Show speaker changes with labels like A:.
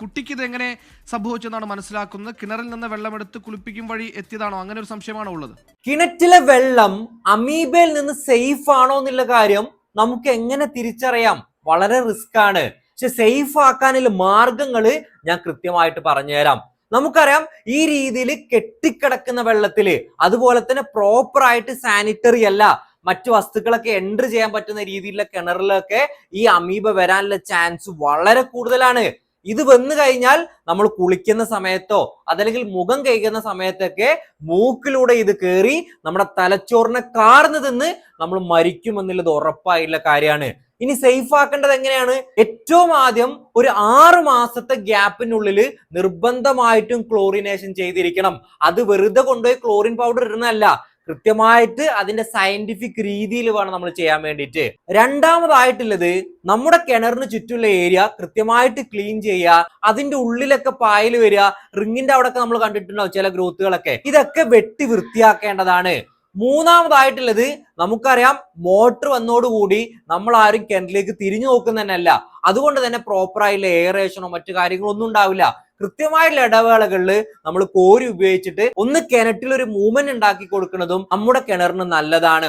A: കുട്ടിക്ക് ഇത് എങ്ങനെ സംഭവിച്ചെന്നാണ് മനസ്സിലാക്കുന്നത്? കിണറിൽ നിന്ന് വെള്ളമെടുത്ത് കുളിപ്പിക്കും വഴി എത്തിയതാണോ? അങ്ങനെ ഒരു സംശയമാണോ ഉള്ളത്?
B: കിണറ്റിലെ വെള്ളം അമീബയിൽ നിന്ന് സേഫ് ആണോ എന്നുള്ള കാര്യം നമുക്ക് എങ്ങനെ തിരിച്ചറിയാം? വളരെ റിസ്ക് ആണ്. പക്ഷെ സേഫ് ആക്കാനുള്ള മാർഗങ്ങൾ ഞാൻ കൃത്യമായിട്ട് പറഞ്ഞുതരാം. നമുക്കറിയാം ഈ രീതിയിൽ കെട്ടിക്കിടക്കുന്ന വെള്ളത്തിൽ അതുപോലെ തന്നെ പ്രോപ്പർ ആയിട്ട് സാനിറ്ററി അല്ല മറ്റു വസ്തുക്കളൊക്കെ എൻട്രി ചെയ്യാൻ പറ്റുന്ന രീതിയിലുള്ള കിണറിലൊക്കെ ഈ അമീബ വരാനുള്ള ചാൻസ് വളരെ കൂടുതലാണ്. ഇത് വന്നു കഴിഞ്ഞാൽ നമ്മൾ കുളിക്കുന്ന സമയത്തോ അതല്ലെങ്കിൽ മുഖം കഴിക്കുന്ന സമയത്തൊക്കെ മൂക്കിലൂടെ ഇത് കയറി നമ്മുടെ തലച്ചോറിനെ കാർന്നു തിന്ന് നമ്മൾ മരിക്കുമെന്നുള്ളത് ഉറപ്പായിട്ടുള്ള കാര്യമാണ്. ഇനി സേഫ് ആക്കേണ്ടത് എങ്ങനെയാണ്? ഏറ്റവും ആദ്യം ഒരു ആറു മാസത്തെ ഗ്യാപ്പിനുള്ളിൽ നിർബന്ധമായിട്ടും ക്ലോറിനേഷൻ ചെയ്തിരിക്കണം. അത് വെറുതെ കൊണ്ടുപോയി ക്ലോറിൻ പൗഡർ ഇടുന്നതല്ല. കൃത്യമായിട്ട് അതിന്റെ സയന്റിഫിക് രീതിയിൽ വേണം നമ്മൾ ചെയ്യാൻ വേണ്ടിയിട്ട്. രണ്ടാമതായിട്ടുള്ളത് നമ്മുടെ കിണറിന് ചുറ്റുള്ള ഏരിയ കൃത്യമായിട്ട് ക്ലീൻ ചെയ്യുക അതിന്റെ ഉള്ളിലൊക്കെ പായൽ വരിക റിങ്ങിന്റെ അവിടെയൊക്കെ നമ്മൾ കണ്ടിട്ടുണ്ടാവും ചില ഗ്രോത്തുകളൊക്കെ ഇതൊക്കെ വെട്ടി വൃത്തിയാക്കേണ്ടതാണ്. മൂന്നാമതായിട്ടുള്ളത് നമുക്കറിയാം മോട്ടർ വന്നോടുകൂടി നമ്മൾ ആരും കിണറിലേക്ക് തിരിഞ്ഞു നോക്കുന്ന തന്നെയല്ല അതുകൊണ്ട് തന്നെ പ്രോപ്പർ ആയിട്ടുള്ള എയറേഷനോ മറ്റു കാര്യങ്ങളോ ഒന്നും ഉണ്ടാവില്ല. കൃത്യമായിട്ടുള്ള ഇടവേളകളിൽ നമ്മൾ കോരി ഉപയോഗിച്ചിട്ട് ഒന്ന് കിണറ്റിൽ ഒരു മൂവ്മെന്റ് ഉണ്ടാക്കി കൊടുക്കുന്നതും നമ്മുടെ കിണറിന് നല്ലതാണ്.